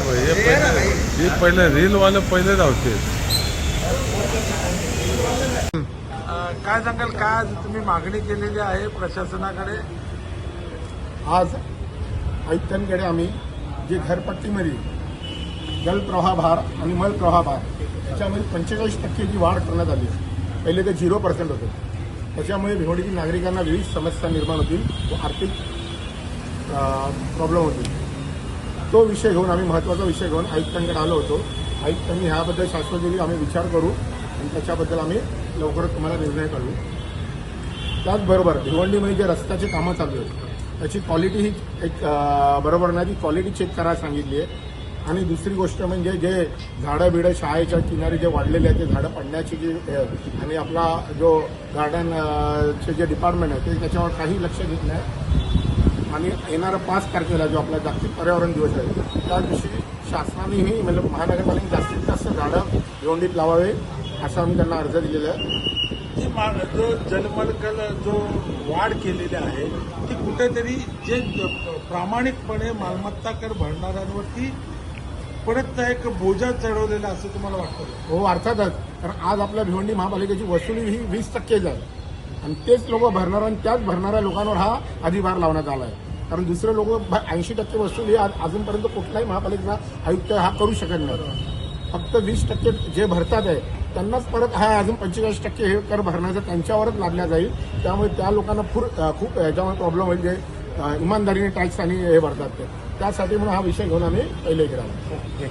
हे पहिले हे पहिले रीलवाले पहिले धावते. काय सांगाल? काय आज तुम्ही मागणी केलेली आहे प्रशासनाकडे? आज आयुक्तांकडे आम्ही जे घरपट्टीमध्ये जलप्रवाह भार आणि मलप्रवाह भार त्याच्यामध्ये पंचेचाळीस टक्केची वाढ करण्यात आली आहे. पहिले ते झिरो पर्सेंट होते. त्याच्यामुळे भिवंडीतील नागरिकांना विविध समस्या निर्माण होतील व आर्थिक प्रॉब्लेम होतील. तो विषय घेऊन आम्ही महत्त्वाचा विषय घेऊन आयुक्तांकडे आलो होतो. आयुक्तांनी ह्याबद्दल शाश्वत आम्ही विचार करू आणि त्याच्याबद्दल आम्ही लवकरच तुम्हाला निर्णय करू त्याचबरोबर भिवंडीमध्ये जे रस्त्याची कामं चालू आहेत त्याची क्वालिटी ही एक बरोबर नाही ती क्वालिटी चेक करायला सांगितली आहे. आणि दुसरी गोष्ट म्हणजे जे झाडं बिडं शाळेच्या किनारी जे वाढलेले आहेत ते झाडं पडण्याची जी आणि आपला जो गार्डनचे जे डिपार्टमेंट आहे ते त्याच्यावर काही लक्ष घेत नाही. आणि येणारा पाच तारखेला जो आपला जागतिक पर्यावरण दिवस आहे त्या दिवशी शासनानेही म्हणजे महानगरपालिकेने जास्तीत जास्त झाडं भिवंडीत लावावे असा आम्ही त्यांना अर्ज दिलेला आहे. जी मा- जो जलमलकल जो वाढ केलेली आहे ती कुठेतरी जे प्रामाणिकपणे मालमत्ता कर भरणाऱ्यांवरती परत एक बोजा चढवलेला असं तुम्हाला वाटतं? हो अर्थातच. कारण आज आपल्या भिवंडी महापालिकेची वसुली ही वीस टक्केच आहे आणि तेच लोक भरणार आणि त्याच भरणाऱ्या लोकांवर हा अधिभार लावण्यात आला आहे कारण दुसरे लोक ऐंशी टक्के वसूल आज अजूनपर्यंत कुठलाही महापालिकेचा आयुक्त हा करू शकत नाही. फक्त वीस टक्के जे भरतात आहे त्यांनाच परत हा अजून पंचेचाळीस टक्के हे कर भरण्याचा त्यांच्यावरच लागला जाईल. त्यामुळे त्या लोकांना फुर खूप याच्यामुळे प्रॉब्लेम होईल जे इमानदारीने टॅक्स आणि हे भरतात ते. त्यासाठी म्हणून हा विषय घेऊन आम्ही पहिले केला आलो